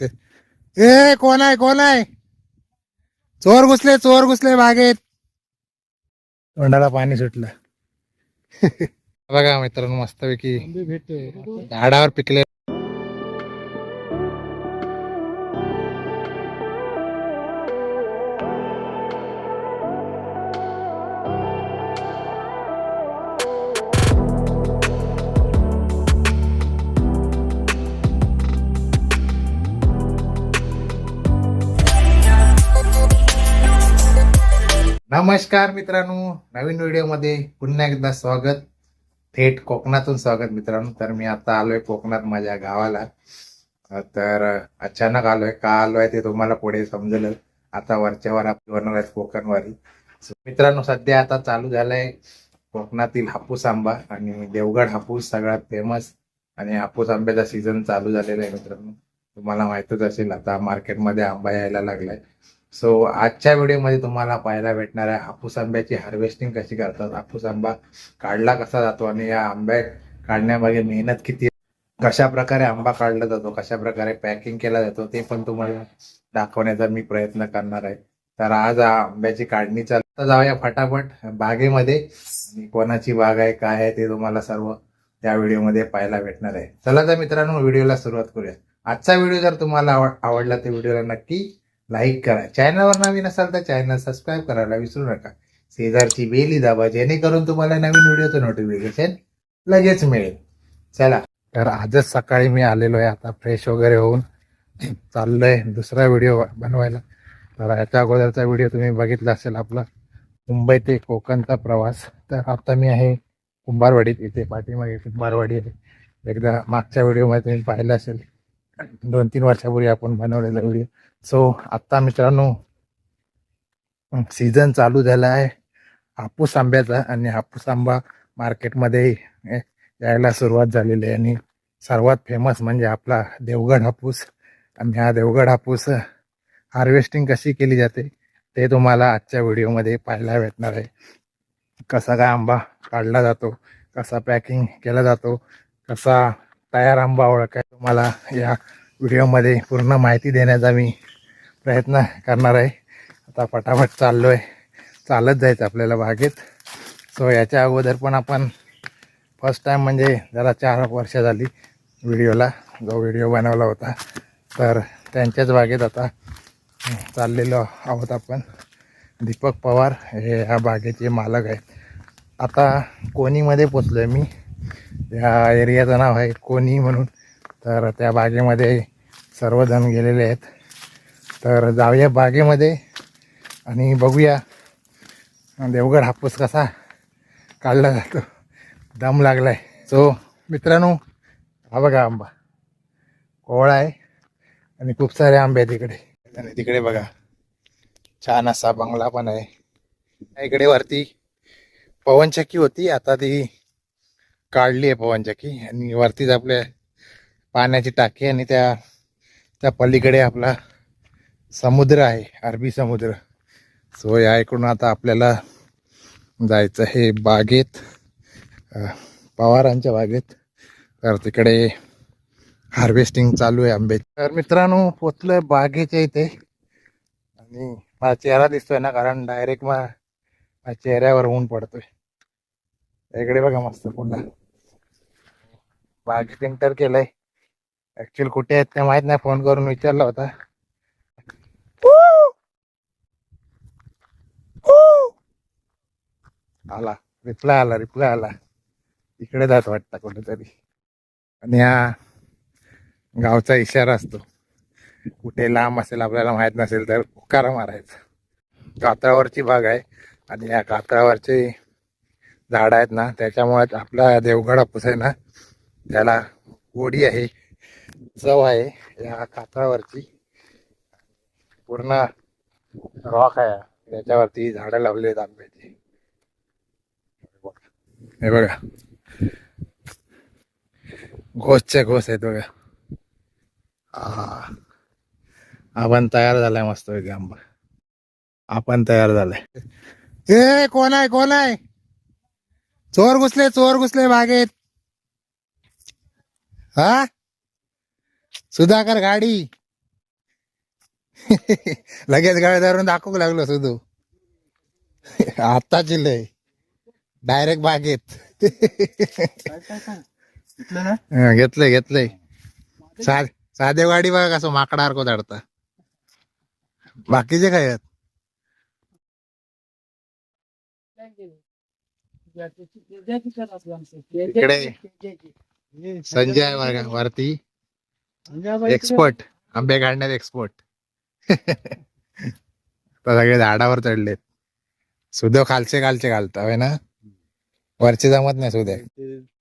ए कोण आहे कोण आहे? चोर घुसले चोर घुसले बागेत. तोंडाला पाणी सुटलं. बघा मित्रांनो मस्तपैकी झाडावर पिकले नमस्कार मित्रांनो नवीन व्हिडिओमध्ये पुन्हा एकदा स्वागत. थेट कोकणातून स्वागत मित्रांनो. तर मी आता आलोय कोकणात माझ्या गावाला. तर अचानक आलोय. का आलोय ते तुम्हाला पुढे समजेल. आता वरच्यावर आपली होणार आहेत कोकणवारी. मित्रांनो सध्या आता चालू झालाय कोकणातील हापूस आंबा आणि देवगड हापूस सगळ्यात फेमस आणि हापूस आंब्याचा सीझन चालू झालेला आहे मित्रांनो. तुम्हाला माहितच असेल आता मार्केटमध्ये आंबा यायला लागलाय. सो आजच्या व्हिडिओमध्ये तुम्हाला पाहायला भेटणार आहे हापूस आंब्याची हार्वेस्टिंग कशी करतात. हापूस आंबा काढला कसा जातो आणि या आंब्या काढण्यामागे मेहनत किती आहे, कशा प्रकारे आंबा काढला जातो कशा प्रकारे पॅकिंग केला जातो ते पण तुम्हाला दाखवण्याचा मी प्रयत्न करणार आहे. तर आज आंब्याची काढणी चालू जाऊया फटाफट बागेमध्ये. कोणाची बाग आहे काय आहे ते तुम्हाला सर्व त्या व्हिडिओमध्ये पाहायला भेटणार आहे. चला तर मित्रांनो व्हिडिओला सुरुवात करूया. आजचा व्हिडिओ जर तुम्हाला आवड आवडला तर व्हिडिओला नक्की लाईक करा. चॅनलवर नवीन असाल तर चॅनल सबस्क्राईब करायला विसरू नका. शेजारची बेली दाबा जेणेकरून तुम्हाला नवीन व्हिडिओचं नोटिफिकेशन लगेच मिळेल. चला. तर आजच सकाळी मी आलेलो आहे आता फ्रेश वगैरे होऊन. चाललोय दुसरा व्हिडिओ बनवायला. तर याच्या अगोदरचा व्हिडिओ तुम्ही बघितला असेल आपला. मुंबई ते कोकणचा प्रवास. तर आता मी आहे कुंभारवाडीत. इथे पाठीमागे कुंभारवाडी आहे. एकदा मागच्या व्हिडिओमध्ये तुम्ही पाहिलं असेल. दोन तीन वर्षापूर्वी आपण बनवलेला व्हिडिओ. सो आत्ता मित्रांनो सीझन चालू झाला आहे हापूस आंब्याचा आणि हापूस आंबा मार्केटमध्ये यायला सुरुवात झालेली आहे. आणि सर्वात फेमस म्हणजे आपला देवगड हापूस. आणि हा देवगड हापूस हार्वेस्टिंग कशी केली जाते ते तुम्हाला आजच्या व्हिडिओमध्ये पाहायला भेटणार आहे. कसा काय आंबा काढला जातो कसा पॅकिंग केला जातो कसा तयार आंबा ओळखाय तुम्हाला या व्हिडिओमध्ये पूर्ण माहिती देण्याचा मी प्रयत्न करणार आहे. आता फटाफट चाललो आहे चालत जायचं आपल्याला बागेत. सो याच्या अगोदर पण आपण फर्स्ट टाईम म्हणजे जरा चार वर्ष झाली व्हिडिओला. जो व्हिडिओ बनवला होता. तर त्यांच्याच बागेत आता चाललेलो आहोत आपण. दीपक पवार हे ह्या बागेचे मालक आहेत. आता कोणीमध्ये पोचलो आहे मी? या एरियाचं नाव आहे कोणी म्हणून. तर त्या बागेमध्ये सर्वजण गेलेले आहेत. तर जाऊया बागेमध्ये आणि बघूया. देवगड हापूस कसा काढला जातो. दम लागला आहे सो मित्रांनो हा बघा आंबा. कोवळा आहे आणि खूप सारे आंबे आहेत तिकडे आणि तिकडे बघा. छान असा बंगला पण आहे. इकडे वरती पवनचक्की होती. आता ती काढली आहे पवनचक्की. आणि वरतीच आपल्या पाण्याची टाकी आणि त्या त्या पलीकडे आपला समुद्र आहे अरबी समुद्र. सो या इकडून आता आपल्याला जायचं आहे बागेत पवारांच्या बागेत. तर तिकडे हार्वेस्टिंग चालू आहे आंबे तर मित्रांनो पोचलोय बागेच्या इथे. आणि माझा चेहरा दिसतोय ना कारण डायरेक्ट मा माझ्या चेहऱ्यावर ऊन पडतोय. इकडे बघा मस्त पुन्हा. बागेत एंटर केलंय. ऍक्च्युअली कुठे आहेत ते माहीत नाही. फोन करून विचारला होता. आला. रिप्लाय आला रिप्लाय आला. इकडे जात वाटतं कुठेतरी. आणि हा गावचा इशारा असतो. कुठे लांब असेल आपल्याला माहीत नसेल तर उकारा मारायचा. कातळावरची बाग आहे आणि या कातळावरचे झाड आहेत ना त्याच्यामुळे आपला देवगड हापूस आहे ना त्याला गोडी आहे. चव आहे या कातळावरची पूर्ण रॉक आहे. त्याच्यावरती झाडं लावली आहेत आंब्याची. हे बघा. घोसच्या घोस आहेत बघा. हा आपण तयार झालाय मस्त पैकी आंबा. आपण तयार झालाय. ए कोण आहे कोण आहे? चोर घुसले चोर घुसले बागेत. हा सुधाकर गाडी. लगेच गळ धरून दाखवू लागलो सुधू. आत्ताची लय. डायरेक्ट बागेत. हं, घेतलंय घेतलंय. सा साधे गाडी बघा कसं माकडासारखं धाडता बाकीचे काय आहेत? इकडे. संजय बघा वरती. एक्सपर्ट आंबे काढण्यात एक्सपर्ट आता सगळे झाडावर चढलेत. सुदेव खालचे खालचे घालता होय ना? वरचे जमत नाही सुद्या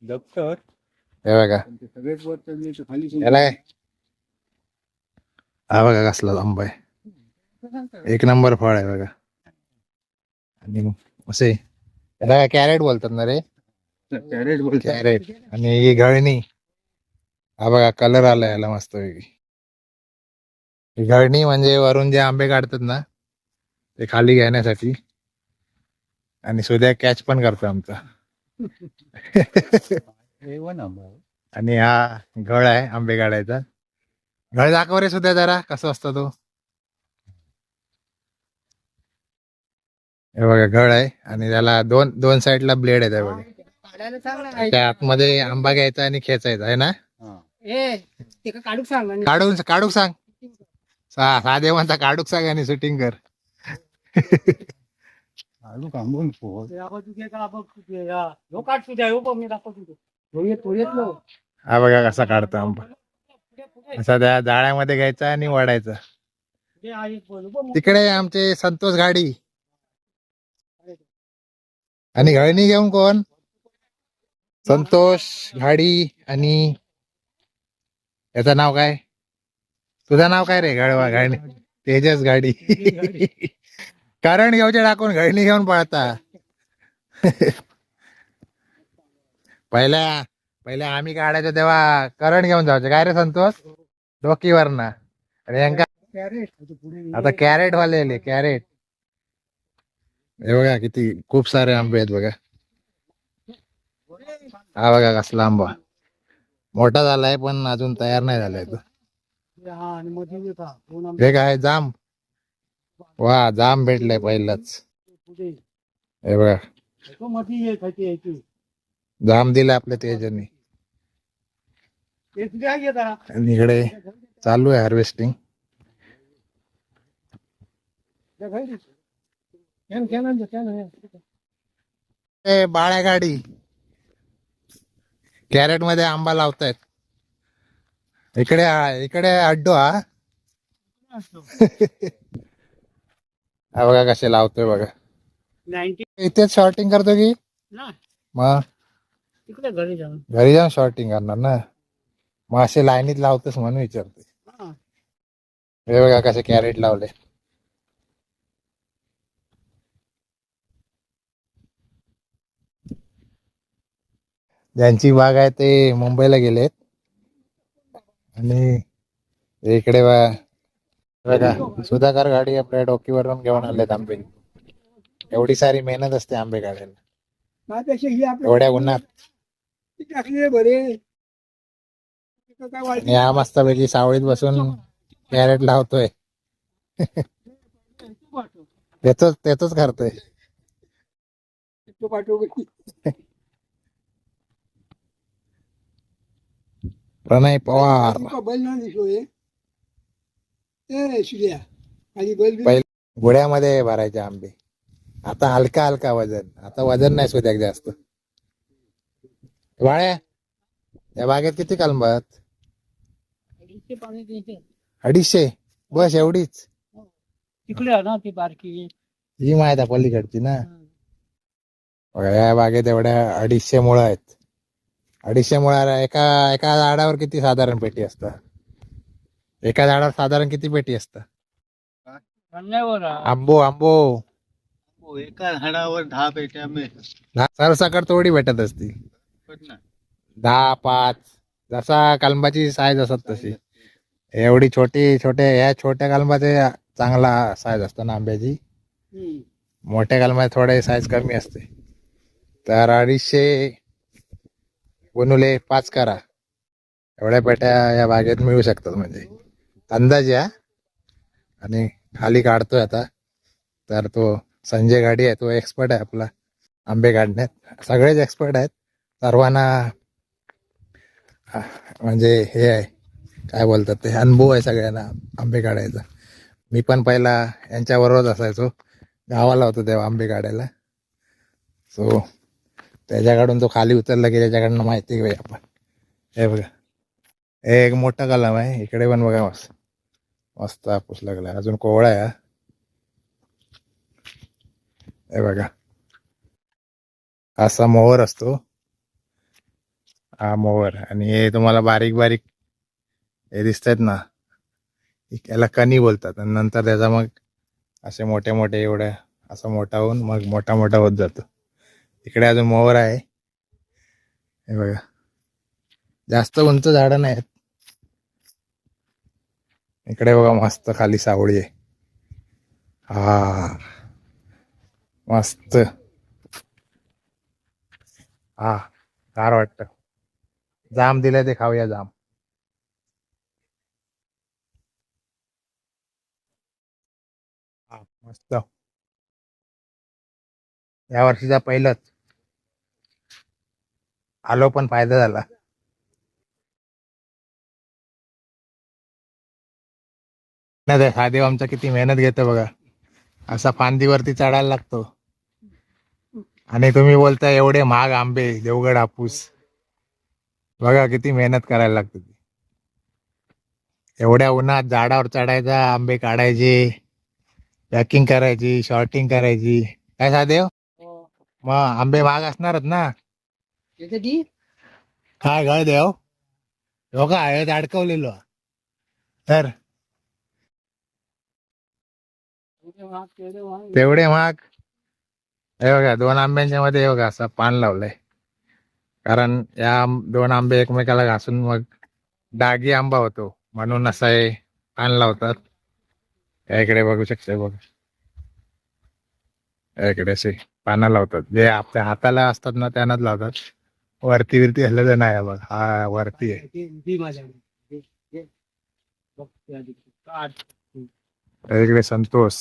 दप्तर हे बघा. सगळेच वर चढले तर खाली याला काय? हा बघा कसला आंबा आहे. एक नंबर फळ आहे बघा. आणि मग असे याला काय कॅरेट बोलतात ना रे? कॅरेट बोलतात. कॅरेट आणि ही गळणी. हा बघा कलर आला याला मस्त वेगळी ही गळणी म्हणजे वरून जे आंबे काढतात ना ते खाली घेण्यासाठी. आणि सुद्या कॅच पण करतो आमचा. आणि हा गळ आहे आंबे काढायचा. गळ दाखव रे सुद्धा जरा कसं असतं तो. हे बघा गळ आहे. आणि त्याला दोन दोन साईडला ब्लेड आहे त्या बघा. त्या आतमध्ये आंबा घ्यायचा आणि खेचायचा आहे ना? काढू सांग आणि काढून काढूक सांग. सा- साधे म्हणता काढूक सांग आणि शूटिंग कर. आलू कांबून पोहोच दाखव तुझे का बघ तुझे या ह्यो काढ तुझ्या ह्यो बघ मी दाखव तुझे. तो येत तो येत लो हा बघा कसा काढतो आंबा. पुढे पुढे असा त्या जाळ्यामध्ये घ्यायचा आणि वडायचा. पुढे हा एक बोल बघ तिकडे आमचे संतोष गाडी. आणि गळणी घेऊन कोण? संतोष गाडी आणि याचं नाव काय? तुझं नाव काय रे गळवा गाडी. तेजस गाडी. कारण घेऊचे टाकून गळणी घेऊन पळता. पहिल्या पहिल्या आम्ही काढायचो तेव्हा करण घेऊन जायचो. काय रे संतोष? डोकीवर ना यांका आता कॅरेट वाले कॅरेट. हे बघा किती खूप सारे आंबे आहेत बघा. हा बघा कसला आंबा. मोठा झालाय पण अजून तयार नाही झालाय तो. हे काय जाम? वा जाम भेटलाय पहिलाच. हे बघा. जाम दिला आपल्या तेजाने. आणि इकडे चालू आहे हार्वेस्टिंग बाळ्या गाडी कॅरेटमध्ये आंबा लावतायत. इकडे इकडे अड्डो हा. बघा कसे लावतोय बघा. 90 इथेच शॉर्टिंग करतो की? मग? घरी जाऊन. घरी जाऊन शॉर्टिंग करणार ना? मग असे लाईनीत लावतोस म्हणून विचारते हा. हे बघा कसे कॅरेट लावले. ज्यांची बाग आहे ते मुंबईला गेलेत. आणि इकडे बघा सुधाकर गाडी आपल्या डोकीवरून घेऊन आलेत आंबे. एवढी सारी मेहनत असते आंबे काढायला. एवढ्या उन्हात. बरे. आणि हा मस्तपैकी सावळीत बसून कॅरेट लावतोय त्याच त्याच करतोय. प्रणय पवार बैल ना दिसलोय ए शिल्या आणि बैल बी- बैल- गुड्यामध्ये भरायचे आंबे आता हलका हलका वजन आता वजन नाही सुद्या जास्त वाळ्या या बागेत किती कलमात इथे पाणी द्यायचे. अडीचशे बस एवढीच तिकडे आहे ना ती बारकी ही माहीत आहे पलीकडची ना बघा, या बागेत एवढ्या अडीचशे मुळं आहेत अडीचशे मुळा एका एका झाडावर किती साधारण पेटी असतात? एका झाडावर साधारण किती पेटी असतात? आंबो आंबो. एका झाडावर दहा पेट्या मी दहा- सरसकट थोडी भेटत असती दहा पाच जसा कलमाची साईज असत तशी. एवढी छोटी छोटे या छोट्या कलमाचे चांगला साईज असतो ना आंब्याची? मोठ्या कलमात थोडे साईज कमी असते. तर अडीचशे वनुले पाच करा. एवढ्या पेट्या या बागेत मिळू शकतात म्हणजे. अंदाज या आणि खाली काढतोय आता. तर तो संजय गाडी आहे तो एक्सपर्ट आहे आपला. आंबे काढण्यात. सगळेच एक्सपर्ट आहेत. सर्वांना म्हणजे हे आहे. काय बोलतात ते? अनुभव आहे सगळ्यांना आंबे काढायचा. मी पण पहिला यांच्याबरोबरच असायचो. गावाला होतो तेव्हा आंबे काढायला. सो त्याच्याकडून तो खाली उतरला की त्याच्याकडनं माहिती घेऊया आपण. हे बघा. हे एक मोठा कलम आहे. इकडे पण बघा मस्त. मस्त हापूस लागला अजून कोवळा आहे हे. बघा. असा मोहर असतो. हा मोहर. आणि हे तुम्हाला बारीक बारीक हे दिसत आहेत ना. याला कणी बोलतात. आणि नंतर त्याचा मग असे मोठे मोठे एवढ्या असा मोठा होऊन मग मोठा मोठा होत जातो. इकडे अजून मोहर आहे. हे बघा. जास्त उंच झाडं नाहीत. इकडे बघा मस्त खाली सावळी आहे. हा. मस्त. हा. गार वाटत. जाम दिलाय ते खाऊया जाम. हा मस्त. या वर्षीचा पहिलंच. आलो पण फायदा झाला. हा देव आमचा किती मेहनत घेतो बघा. असा फांदीवरती चढायला लागतो. आणि तुम्ही बोलता एवढे महाग आंबे देवगड हापूस. बघा किती मेहनत करायला लागते ती. एवढ्या उन्हात झाडावर चढायचा आंबे काढायचे पॅकिंग करायची शॉर्टिंग करायची. काय सादेव हो. मग आंबे महाग असणारच ना. ती काय गळ देव? हो का हळद अडकवलेलो. तर? तेवढे महाग, तेवढे महाग हे बघा दोन आंब्यांच्या मध्ये हे बघा असं पान लावलंय. कारण या दोन आंबे एकमेकाला घासून मग डागी आंबा होतो. म्हणून असं हे पान लावतात. या इकडे बघू शकते बघ. इकडे असे पानं लावतात. जे आपल्या हाताला असतात ना त्यांनाच लावतात. वरती विरती हल्लं नाही बघ. हा वरती आहे. इकडे संतोष.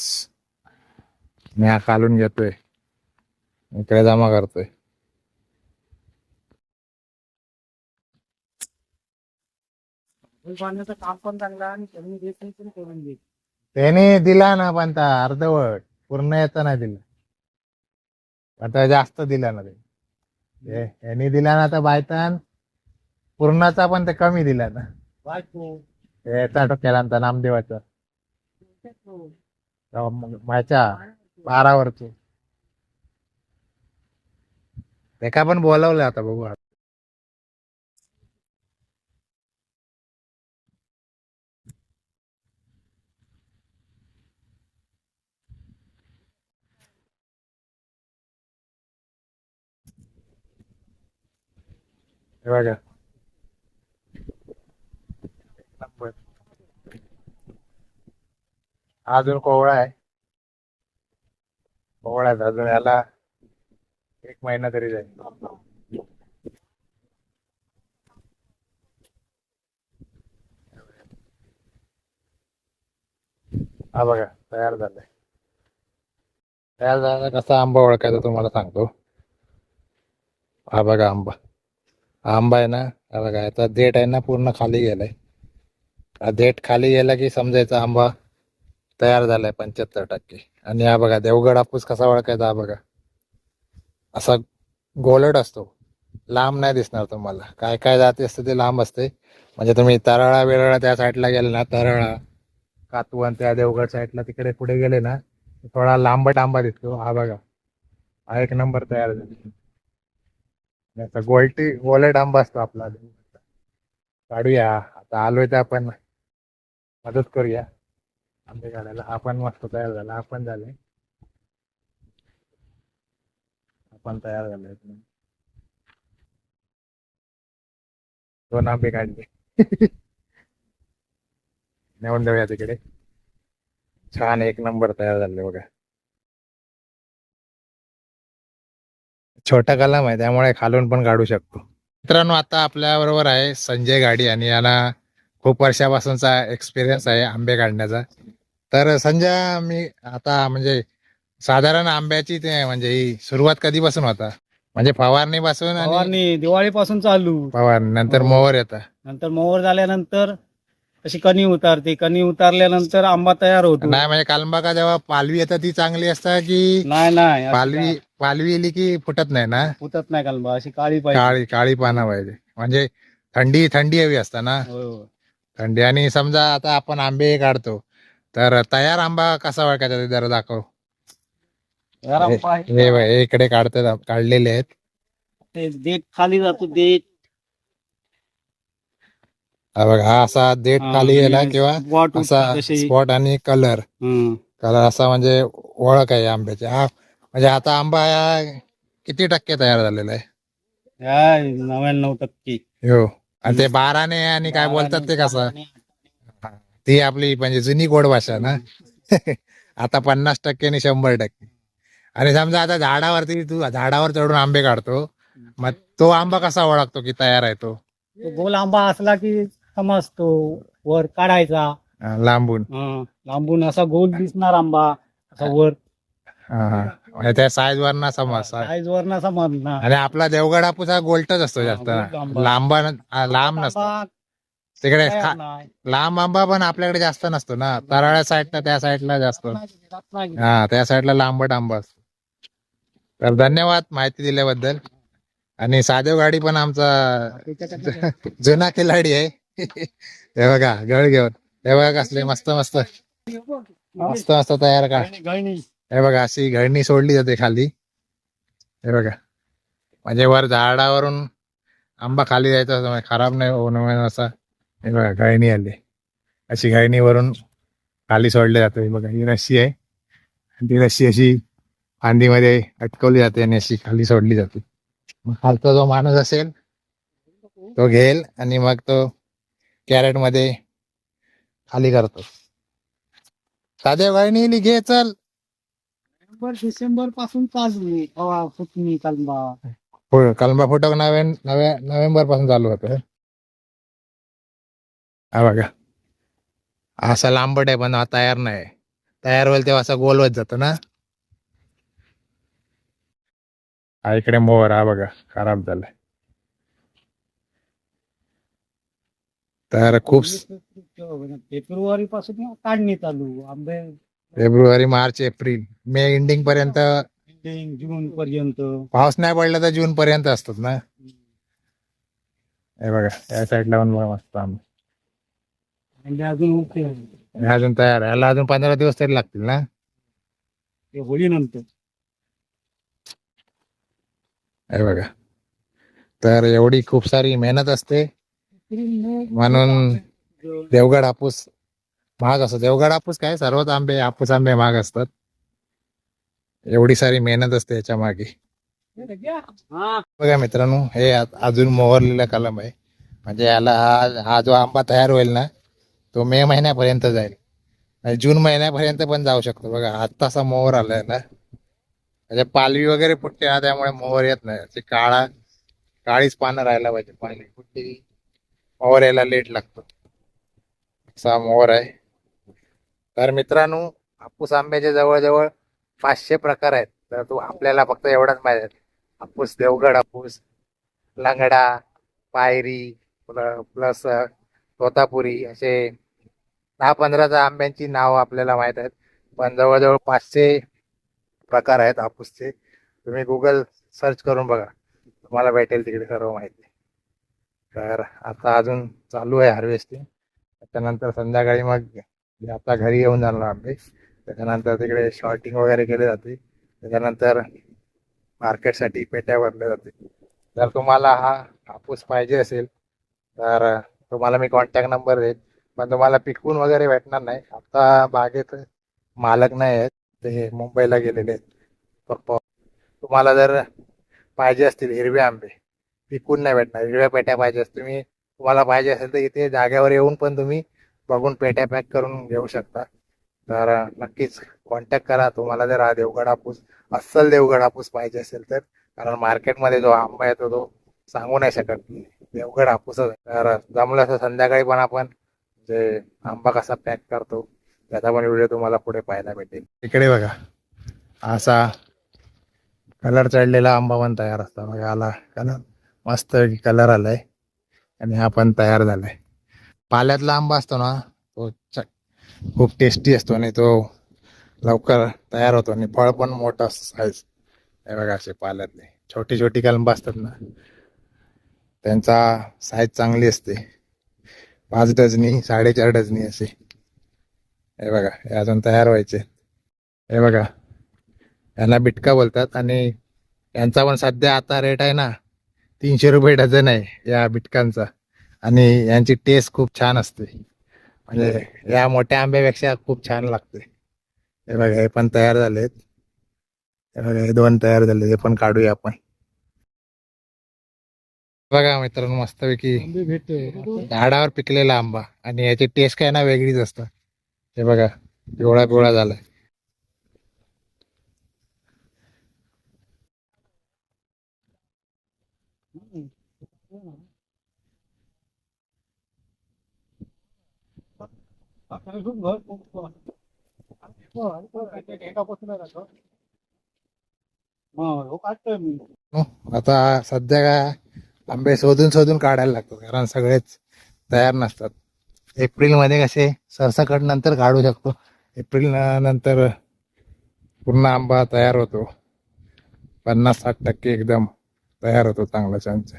मी हा काढून घेतोय. इकडे जमा करतोय. त्यांनी दिला. ना पण अर्धवट. पूर्ण येतं नाही दिला आता जास्त दिला ना ते यांनी दिला ना तर बायतान. पूर्णाचा पण ते कमी दिला ना हे याचा डोक्याला आणता नामदेवाचा. तेव्हा मग माझ्या बारावरच. ते का पण बोलावलं आता बघू आता. हे बघा नंबर अजून कोवळा आहे कोवळा आहे अजून याला एक महिना तरी जाईल हा बघा तयार झालाय तयार झाला कसा आंबा ओळखायचा तुम्हाला सांगतो हा बघा आंबा आंबा आहे ना हा बघा याचा देठ आहे ना पूर्ण खाली गेलाय. हा देठ खाली गेला की समजायचा आंबा तयार झालाय पंच्याहत्तर टक्के. आणि हा बघा देवगड हापूस कसा ओळखायचा हा बघा. असा गोलट असतो. लांब नाही दिसणार तुम्हाला. काय काय जाती असते ते लांब असते. म्हणजे तुम्ही तरळा वेरळा त्या साईडला गेले ना तरळा कातवन त्या देवगड साईडला तिकडे पुढे गेले ना थोडा लांबट आंबा दिसतो. हा बघा हा एक नंबर तयार झाला. याचा गोल्टी वॉलेट आंबा असतो आपला. काढूया. आता आलोय तर आपण मदत करूया. आंबे काढायला. हा पण मस्त तयार झाला. हा पण झाले. आपण तयार झाले. दोन आंबे काढले. नेऊन देऊया तिकडे. छान एक नंबर तयार झाले बघा. छोटा कलम आहे त्यामुळे खालून पण काढू शकतो. मित्रांनो आता आपल्या बरोबर आहे संजय गाडी आणि यांना खूप वर्षापासूनचा एक्सपिरियन्स आहे आंबे काढण्याचा. तर संजय मी आता म्हणजे साधारण आंब्याची ते म्हणजे ही सुरुवात कधीपासून होता? म्हणजे फवारणी पासून आणि फवारणी दिवाळीपासून चालू. फवारणी नंतर हो. मोहर येतं. नंतर मोहर झाल्यानंतर अशी कणी उतारते. कणी उतारल्यानंतर आंबा तयार होतो. नाही म्हणजे कालंबाका जेव्हा पालवी येतात ती चांगली असतात की नाही नाही अशी पालवी पालवी येली की फुटत नाही ना? फुटत नाही कालबा अशी काळी पाहिजे. काळी काळी पानं पाहिजे. म्हणजे थंडी थंडी हवी असता ना? होय, होय. थंडी. आणि समजा आता आपण आंबे काढतो तर तयार आंबा कसा ओळखायचा ते जरा दाखव. जरा हे- पाय- हे बघ, हे इकडे काढतात काढलेले आहेत. ते देठ खाली जातो देठ. बघ हा असा देठ हा, खाली गेला म्हणजे किंवा असा तशी. स्पॉट आणि कलर हम्म. कलर असा म्हणजे ओळख आहे आंब्याची. हा म्हणजे आता आंबा हा किती टक्के तयार झालेला आहे? नव्याण्णव टक्के. हो. आणि ते बाराने आणि काय बोलतात ते कसं? ती आपली म्हणजे जुनी गोड भाषा ना? आता पन्नास टक्के आणि शंभर टक्के. आणि समजा आता झाडावरती तू झाडावर चढून आंबे काढतो मग तो आंबा कसा ओळखतो की तयार आहे तो? तो गोल आंबा असला की समजतो. वर काढायचा. लांबून. हं. लांबून असा गोल दिसणार आंबा. असा वर. हा, हा. म्हणजे त्या साईज वर ना समज साईज वर ना समजणार आणि आपला देवगड हापूस हा गोलटच असतो हा, जास्त. गोल आंबा. लांबा हा, लांब नसतो. आंबा तिकडे तयार खा- नाही. लांब आंबा पण आपल्याकडे जास्त नसतो ना. तराळ्या साईडला त्या साईडला जास्त. नाही. हा त्या साईडला लांबट आंबा असतो. तर धन्यवाद माहिती दिल्याबद्दल. आणि सादेव गाडी पण आमचा त्याच्याकडे जुना खिलाडी आहे. हे बघा गळ घेऊन. हे बघा कसले मस्त मस्त. मस्त मस्त तयार का. हे बघा अशी घडणी सोडली जाते खाली. हे बघा. म्हणजे वर झाडावरून आंबा खाली जायचा म्हणजे खराब नाही होणं असा. हे बघा गळणी आली. अशी गळणी वरून खाली सोडली जाते. हे बघा ही रस्सी आहे. आणि ती रस्सी अशी फांदीमध्ये अटकवली जाते आणि अशी खाली सोडली जाते. मग खालचा जो माणूस असेल तो घेईल आणि मग तो कॅरेटमध्ये खाली करतो. साध्या इली, घे चल. नोव्हेंबर डिसेंबरपासून चालू आहे. हवा फुटणी कालबा होय कलमा फुटक नव्या नव्या नोव्हेंबरपासून चालू होतं. हा बघा. असा लांबट आहे पण हा तयार नाही. तयार होईल तेव्हा असा गोल होत जातो ना. हा इकडे मोर हा बघा. खराब झालाय. तर खूप फेब्रुवारी पासून काढणी चालू आंबे फेब्रुवारी मार्च एप्रिल मे एंडिंग पर्यंत जून पर्यंत. पाऊस नाही पडला तर जून पर्यंत असतात ना. हे बघा या साईडला पण बघा मस्त आंबे. आंबे अजून उठते हे अजून तयार आहे. याला अजून पंधरा दिवस तरी लागतील ना. ते होळी नंतर. हे बघा. तर एवढी खूप सारी मेहनत असते. म्हणून देवगड हापूस महाग असतो देवगड हापूस काय? सर्वच आंबे हापूस आंबे महाग असतात. एवढी सारी मेहनत असते याच्या मागे. बघा मित्रांनो हे अजून मोहरलेला कलम आहे. म्हणजे याला हा हा जो आंबा तयार होईल ना तो मे महिन्यापर्यंत जाईल. जून महिन्यापर्यंत पण जाऊ शकतो. बघा आत्तासा मोहर आलाय ना. म्हणजे पालवी वगैरे फुटते ना त्यामुळे मोहर येत नाही. ते काळा काळीच पानं राहायला पाहिजे. पाणी फुटली मोहर यायला लेट लागतो. असा मोहर आहे. तर मित्रांनो हापूस आंब्याचे जवळजवळ पाचशे प्रकार आहेत. तर तो आपल्याला फक्त एवढाच माहिती आहे. हापूस देवगड हापूस लंगडा पायरी प्लस तोतापुरी असे दहा पंधराचा आंब्यांची नावं आपल्याला माहीत आहेत. पण जवळजवळ पाचशे प्रकार आहेत हापूसचे. तुम्ही गुगल सर्च करून बघा. तुम्हाला भेटेल तिकडे सर्व माहिती. तर आता अजून चालू आहे हार्वेस्टिंग त्याच्यानंतर संध्याकाळी मग आता घरी येऊन जाणार आंबे त्याच्यानंतर तिकडे शॉर्टिंग वगैरे केले जाते. त्याच्यानंतर मार्केटसाठी पेट्या भरल्या जाते. जर तुम्हाला हा हापूस पाहिजे असेल तर तुम्हाला मी कॉन्टॅक्ट नंबर देईन पण तुम्हाला पिकवून वगैरे भेटणार नाही. आता बागेत मालक नाही आहेत. ते मुंबईला गेलेले आहेत. पप्पा तुम्हाला जर पाहिजे असतील हिरवे आंबे पिकून नाही भेटणार. हिरव्या पेट्या पाहिजे तुम्ही तुम्हाला पाहिजे असेल तर इथे जागेवर येऊन पण तुम्ही बघून पेट्या पॅक करून घेऊ शकता. तर नक्कीच कॉन्टॅक्ट करा. तुम्हाला जर हा देवगड हापूस अस्सल देवगड हापूस पाहिजे असेल तर कारण मार्केटमध्ये जो आंबा येतो तो सांगू नाही शकत. देवगड हापूसच तर जमलं असं संध्याकाळी पण आपण जे आंबा कसा पॅक करतो त्याचा पण व्हिडिओ तुम्हाला पुढे पाहायला भेटेल. इकडे बघा. असा कलर चढलेला आंबा पण तयार असतो. बघा आला कलर मस्त कलर आलाय. आणि हा पण तयार झालाय. पाल्यातला आंबा असतो ना तो च- खूप टेस्टी असतो आणि तो लवकर तयार होतो आणि फळ पण मोठा साईज हे बघा असे पाल्यातले. छोटी छोटी कलंब असतात ना त्यांचा साईज चांगली असते. पाच डझनी साडेचार डझनी असे. हे बघा हे अजून तयार व्हायचे. हे बघा यांना बिटका बोलतात आणि यांचा पण सध्या आता रेट आहे ना तीनशे रुपये डझन आहे या बिटकांचा. आणि यांची टेस्ट खूप छान असते. म्हणजे या मोठ्या आंब्यापेक्षा खूप छान लागते. हे बघा हे पण तयार झालेत. हे बघा हे दोन तयार झाले हे पण काढूया आपण. बघा मित्रांनो मस्तपैकी झाडावर पिकलेला आंबा आणि याची टेस्ट काय ना वेगळीच असतं हे बघा पिवळा पिवळा झालाय काढतोय मी हो, आता सध्या काय आंबे शोधून शोधून काढायला लागतो कारण सगळेच तयार नसतात. एप्रिलमध्ये कसे सरसकट नंतर काढू शकतो. एप्रिल नंतर पूर्ण आंबा तयार होतो. पन्नास साठ टक्के एकदम. तयार होतो चांगला छानच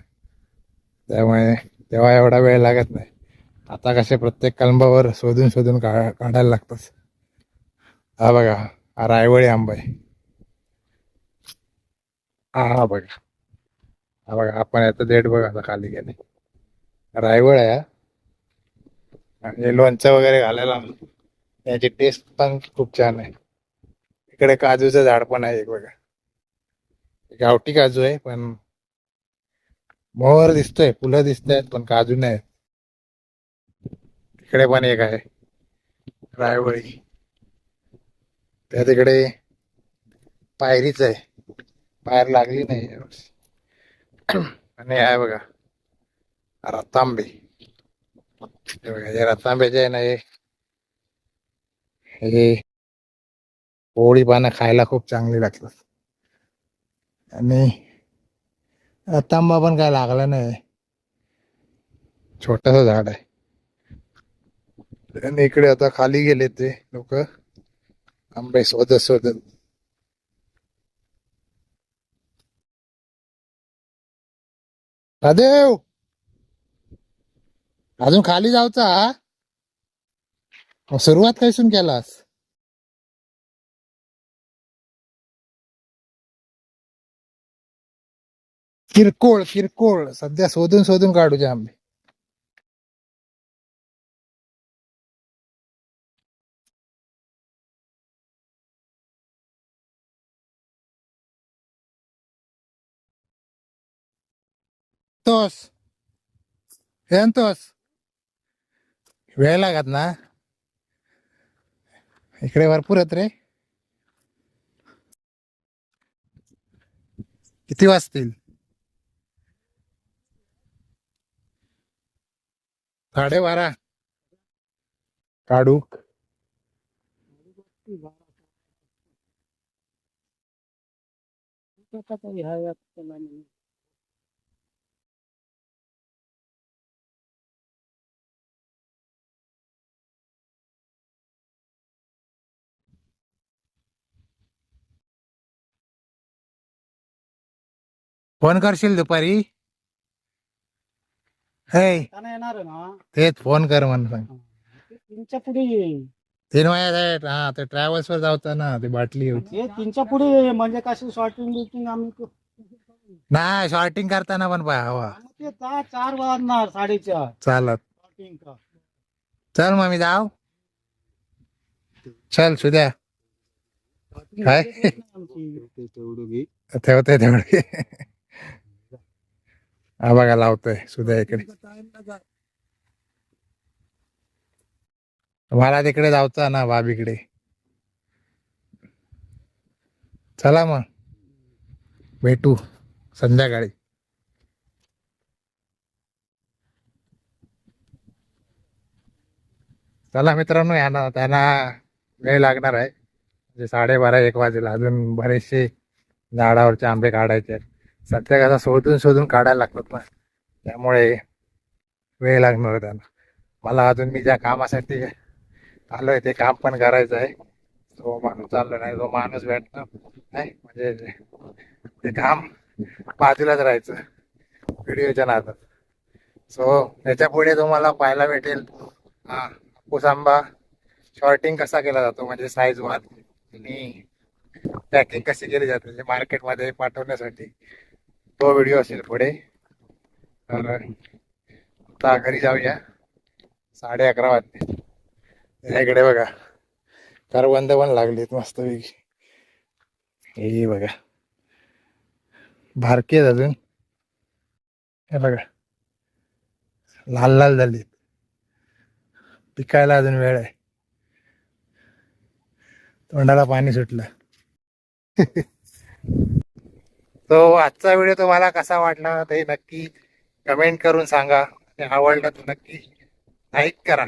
त्यामुळे तेव्हा एवढा वेळ लागत नाही. आता कसे प्रत्येक कलंबावर शोधून शोधून का काढायला लागतात. हा बघा हा रायवळी आंबा आहे. हा हा बघा. हा बघा आपण आता डेट बघा आता खाली गेले. रायवळ आहे हा. आणि लोणचं वगैरे घालायला याची टेस्ट पण खूप छान आहे. इकडे काजूचं झाड पण आहे एक बघा. गावठी काजू आहे पण मोहर दिसतोय फुलं दिसत आहेत पण काजू नाही तिकडे पण एक आहे रायवळी. त्या तिकडे पायरीच आहे. पायर लागली नाही आणि आहे बघा रतांबे. हे बघा हे रतांब्याचे आहे ना हे. हे पोळी पानं खायला खूप चांगली लागतात. आणि तांबा पण काय लागला नाही. छोटस झाड आहे. आणि इकडे आता खाली गेले ते लोक. आंबे शोधत शोधत रादेव अजून खाली जाऊचा सुरुवात कैसून केलास? किरकोळ किरकोळ. सध्या शोधून शोधून काढूचे आंबे तोस. हे तोस. वेळ लागत ना? इकडे भरपूर आहेत रे. किती वाजतील? साडेबारा काढू. फोन करशील दुपारी? हे. त्यांना येणार आहे ना? तेच फोन कर म्हणून सांग. ते तीनच्या पुढे ये. तीन वाजत आहेत. हा ते ट्रॅव्हल्स वर जाऊचा ना ती बाटली होती हे तीनच्या पुढे ये. म्हणजे कशी शॉर्टिंग बिटिंग आम्ही क- नाही शॉर्टिंग करताना पण पाय हवा. ते चार वाजणार साडेचार. चालत. शॉर्टिंग का चल मग मी जाऊ. चल सुद्या. काय? आमची. ठेवते तेवढे हा बघा लावतोय सुद्या इकडे. मला तिकडे जाऊचा ना बाबीकडे चला मग. भेटू संध्याकाळी. चला मित्रांनो यांना त्यांना वेळ लागणार आहे. म्हणजे साडेबारा एक वाजेला. अजून बरेचसे झाडावरचे आंबे काढायचे आहेत. सध्या कसा शोधून शोधून काढायला लागतात ना. त्यामुळे वेळ लागणार त्यांना मला अजून मी ज्या कामासाठी आलो आहे ते काम पण करायचं आहे. तो माणूस चाललो नाही तो माणूस भेटतो. नाही म्हणजे ते काम बाजूलाच राहायचं. व्हिडिओच्या नादात. सो त्याच्या पुढे तुम्हाला पाहायला भेटेल. हा हापूस आंबा शॉर्टिंग कसा केला जातो म्हणजे साईज वाद आणि पॅकिंग कशी केली जाते म्हणजे मार्केटमध्ये पाठवण्यासाठी. तो व्हिडिओ असेल पुढे. तर आता घरी जाऊया. साडे अकरा वाजले. या इकडे बघा. करवंद पण लागलेत मस्तपैकी. हे बघा. भारकी आहेत अजून. हे बघा. लाल लाल झालीत. पिकायला अजून वेळ आहे. तोंडाला पाणी सुटलं. तो आजचा व्हिडिओ तुम्हाला कसा वाटला ते नक्की कमेंट करून सांगा. ते आवडला तर नक्की लाईक करा.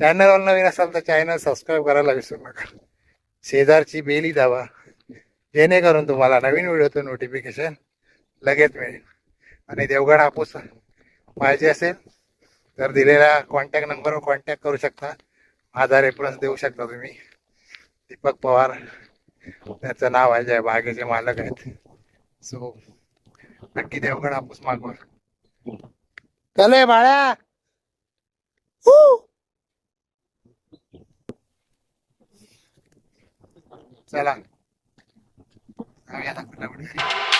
चॅनलवर नवीन असाल तर चॅनल सबस्क्राईब करायला विसरू नका. शेजारची बेली दाबा. जेणेकरून तुम्हाला नवीन व्हिडिओचं नोटिफिकेशन लगेच मिळेल. आणि देवगड हापूस पाहिजे असेल तर दिलेल्या कॉन्टॅक्ट नंबरवर कॉन्टॅक्ट करू शकता. माझा रेफरन्स देऊ शकता तुम्ही. दीपक पवार. त्याचं नाव आहे जे बागेचे मालक आहेत. सो नक्की देवगड हापूस मागवा चले बाळ्या. चला. जाऊया आता कुठल्या कुठे.